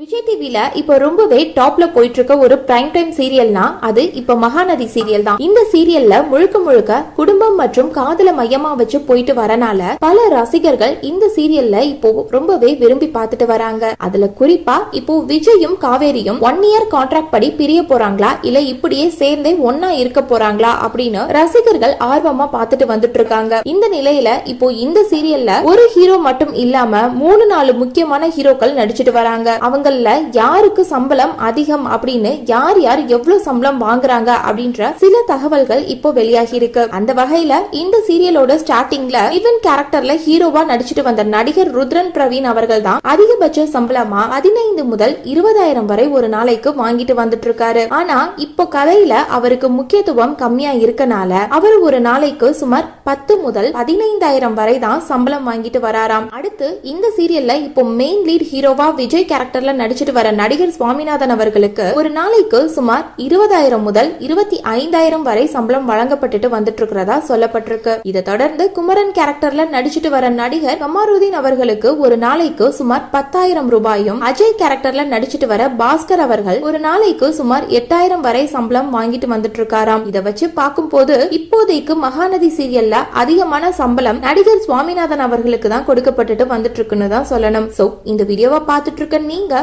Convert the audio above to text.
விஜய் டிவில இப்ப ரொம்பவே டாப்ல போயிட்டு இருக்க ஒரு பிரைம் டைம் சீரியல்னா அது இப்ப மகாநதி சீரியல் தான். இந்த சீரியல்ல முழுக்க முழுக்க குடும்பம் மற்றும் காதல மையமா வச்சு போயிட்டு வரனால பல ரசிகர்கள் இந்த சீரியல்ல இப்போ ரொம்பவே விரும்பி பார்த்துட்டு வராங்க. அதுல குறிப்பா இப்போ விஜயும் காவேரியும் ஒன் இயர் கான்ட்ராக்ட் படி பிரிய போறாங்களா? இல்ல இப்படியே சேர்ந்தே ஒன்னா இருக்க போறாங்களா? அப்படின்னு ரசிகர்கள் ஆர்வமா பார்த்துட்டு வந்துட்டு இருக்காங்க இந்த நிலையில இப்போ இந்த சீரியல்ல ஒரு ஹீரோ மட்டும் இல்லாம மூணு நாலு முக்கியமான ஹீரோக்கள் நடிச்சிட்டு வராங்க. அவங்க அவங்கள யாருக்கு சம்பளம் அதிகம் அப்படின்னு யார் யார் எவ்வளவு சம்பளம் வாங்குறாங்க அப்படின்ற சில தகவல்கள் இப்போ வெளியாகி இருக்கு. அந்த வகையில இந்த சீரியலோட ஸ்டார்டிங்ல இவன் கேரக்டர்ல ஹீரோவா நடிச்சிட்டு வந்த நடிகர் ருத்ரன் பிரவீன் அவர்கள் தான் அதிகபட்ச சம்பளமா பதினைந்து முதல் இருபதாயிரம் வரை ஒரு நாளைக்கு வாங்கிட்டு வந்துட்டு இருக்காரு ஆனா இப்போ கதையில அவருக்கு முக்கியத்துவம் கம்மியா இருக்கனால அவர் ஒரு நாளைக்கு சுமார் பத்து முதல் பதினைந்தாயிரம் வரை தான் சம்பளம் வாங்கிட்டு வராராம். அடுத்து இந்த சீரியல்ல இப்போ மெயின் லீட் ஹீரோவா விஜய் கேரக்டர்ல நடிச்சிட்டு வர நடிகர் சுவாமிநாதன் அவர்களுக்கு ஒரு நாளைக்கு சுமார் இருபதாயிரம் முதல் இருபத்தி ஐந்தாயிரம் வரை சம்பளம் வழங்கப்பட்டுட்டு வந்துட்டு இருக்கிறதா சொல்லப்பட்டிருக்கு. இதை தொடர்ந்து குமரன் கேரக்டர்ல நடிச்சிட்டு வர நடிகர் கமாருதீன் அவர்களுக்கு ஒரு நாளைக்கு சுமார் பத்தாயிரம் ரூபாயும் அஜய் கேரக்டர்ல நடிச்சிட்டு வர பாஸ்கர் அவர்கள் ஒரு நாளைக்கு சுமார் எட்டாயிரம் வரை சம்பளம் வாங்கிட்டு வந்துட்டு இருக்காராம் இதை வச்சு பார்க்கும்போது இப்போதைக்கு மகாநதி சீரியல்ல அதிகமான சம்பளம் நடிகர் சுவாமிநாதன் அவர்களுக்கு தான் கொடுக்கப்பட்டுட்டு வந்துட்டு இருக்குன்னு தான் சொல்லணும். சோ இந்த வீடியோவை பார்த்துட்டு இருக்க நீங்க